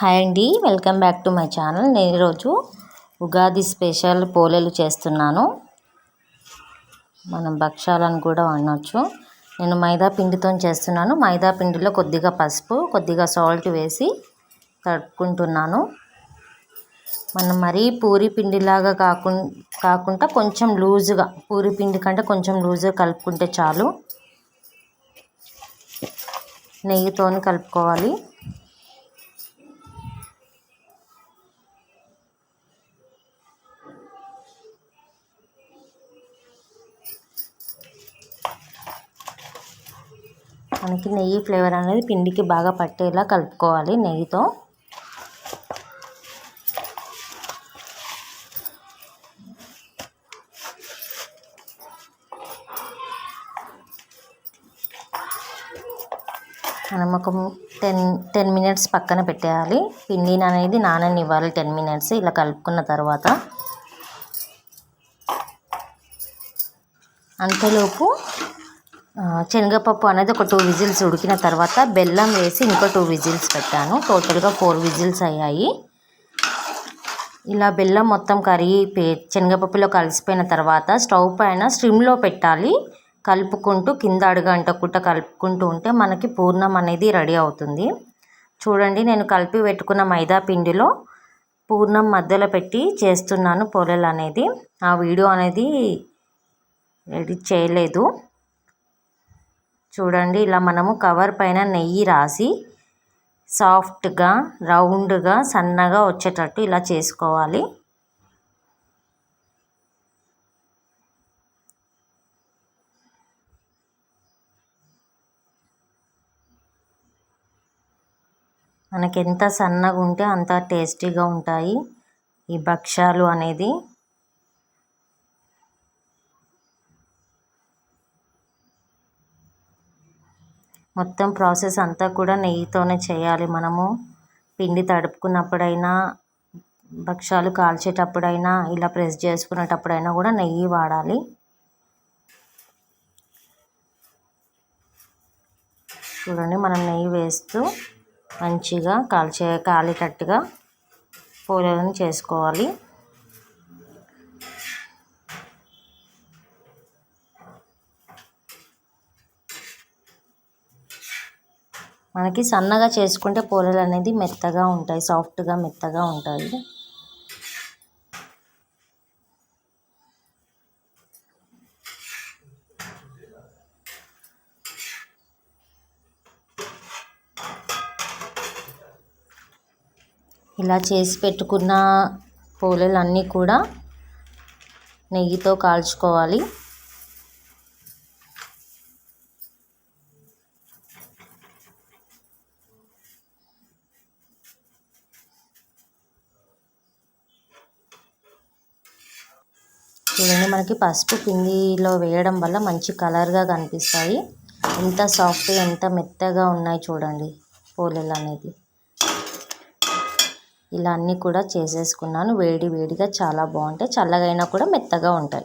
Hi అండి welcome back to my channel. నేను ఈరోజు ఉగాది స్పెషల్ పోలేలు చేస్తున్నాను. మనం భక్షాలను కూడా వండవచ్చు నేను మైదా పిండితో చేస్తున్నాను. మైదా పిండిలో కొద్దిగా పసుపు కొద్దిగా సాల్ట్ వేసి తడుపుకుంటున్నాను మనం మరీ పూరి పిండిలాగా కాకుండా కాకుండా కొంచెం లూజుగా పూరి పిండి కంటే కొంచెం లూజుగా కలుపుకుంటే చాలు. నెయ్యితో కలుపుకోవాలి. మనకి నెయ్యి ఫ్లేవర్ అనేది పిండికి బాగా పట్టేలా కలుపుకోవాలి నెయ్యితో. మనం ఒక టెన్ టెన్ మినిట్స్ పక్కన పెట్టేయాలి. పిండిని అనేది నాననివ్వాలి టెన్ మినిట్స్ ఇలా కలుపుకున్న తర్వాత. అంతలోపు శనగపప్పు అనేది ఒక టూ విజిల్స్ ఉడికిన తర్వాత బెల్లం వేసి ఇంకో టూ విజిల్స్ పెట్టాను. టోటల్గా ఫోర్ విజిల్స్ అయ్యాయి. ఇలా బెల్లం మొత్తం కరిగి పే శనగపప్పులో కలిసిపోయిన తర్వాత స్టవ్ పైన స్ట్రిమ్లో పెట్టాలి. కలుపుకుంటూ కింద అడుగంటకుండా కలుపుకుంటూ ఉంటే మనకి పూర్ణం అనేది రెడీ అవుతుంది. చూడండి నేను కలిపి పెట్టుకున్న మైదా పిండిలో పూర్ణం మధ్యలో పెట్టి చేస్తున్నాను పొలలు అనేది. ఆ వీడియో అనేది రెడీ చేయలేదు. చూడండి ఇలా మనము కవర్ పైన నెయ్యి రాసి సాఫ్ట్గా రౌండ్గా సన్నగా వచ్చేటట్టు ఇలా చేసుకోవాలి. మనకి ఎంత సన్నగా ఉంటే అంత టేస్టీగా ఉంటాయి ఈ భక్ష్యాలు అనేది. మొత్తం ప్రాసెస్ అంతా కూడా నెయ్యితోనే చేయాలి మనము. పిండి తడుపుకున్నప్పుడైనా భక్షాలు కాల్చేటప్పుడైనా ఇలా ప్రెస్ చేసుకునేటప్పుడైనా కూడా నెయ్యి వాడాలి. చూడండి మనం నెయ్యి వేస్తూ మంచిగా కాల్చే కాలేటట్టుగా పూలను చేసుకోవాలి. మనకి సన్నగా చేసుకుంటే పూలలు అనేది మెత్తగా ఉంటాయి సాఫ్ట్గా మెత్తగా ఉంటాయి. ఇలా చేసి పెట్టుకున్న పూలలన్నీ కూడా నెయ్యితో కాల్చుకోవాలి. చూడండి మనకి పసుపు పిండిలో వేయడం వల్ల మంచి కలర్గా కనిపిస్తాయి. ఎంత సాఫ్ట్ ఎంత మెత్తగా ఉన్నాయి చూడండి పోలేలు అనేది. ఇలా అన్నీ కూడా చేసేసుకున్నాను. వేడి వేడిగా చాలా బాగుంటాయి. చల్లగా అయినా కూడా మెత్తగా ఉంటాయి.